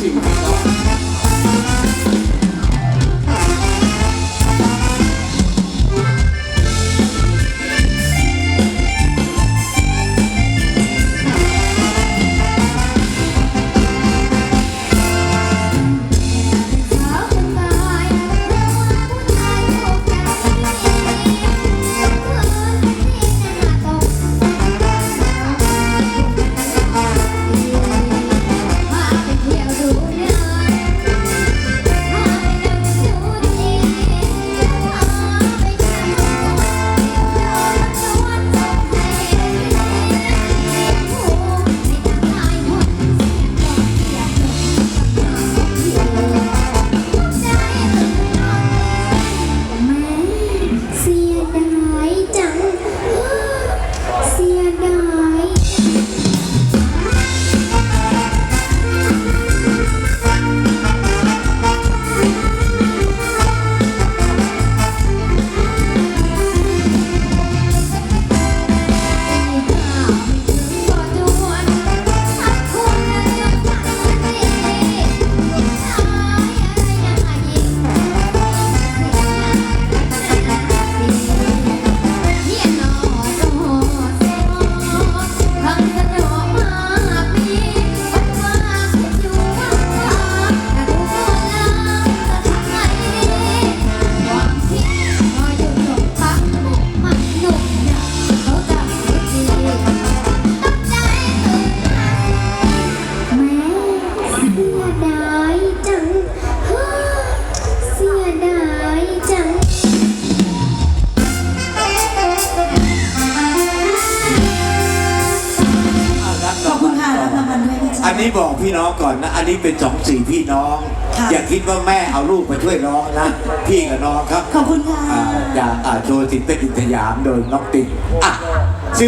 这个没刀 อันนี้บอกพี่น้องก่อนนะ อันนี้เป็นสองสี่พี่น้องอย่าคิดว่าแม่เอาลูกไปช่วยน้องนะ พี่กับน้องครับขอบคุณค่ะ อ่าจากอ่าโชติดเป็นอินทยามโดยน้องติ๊กอะ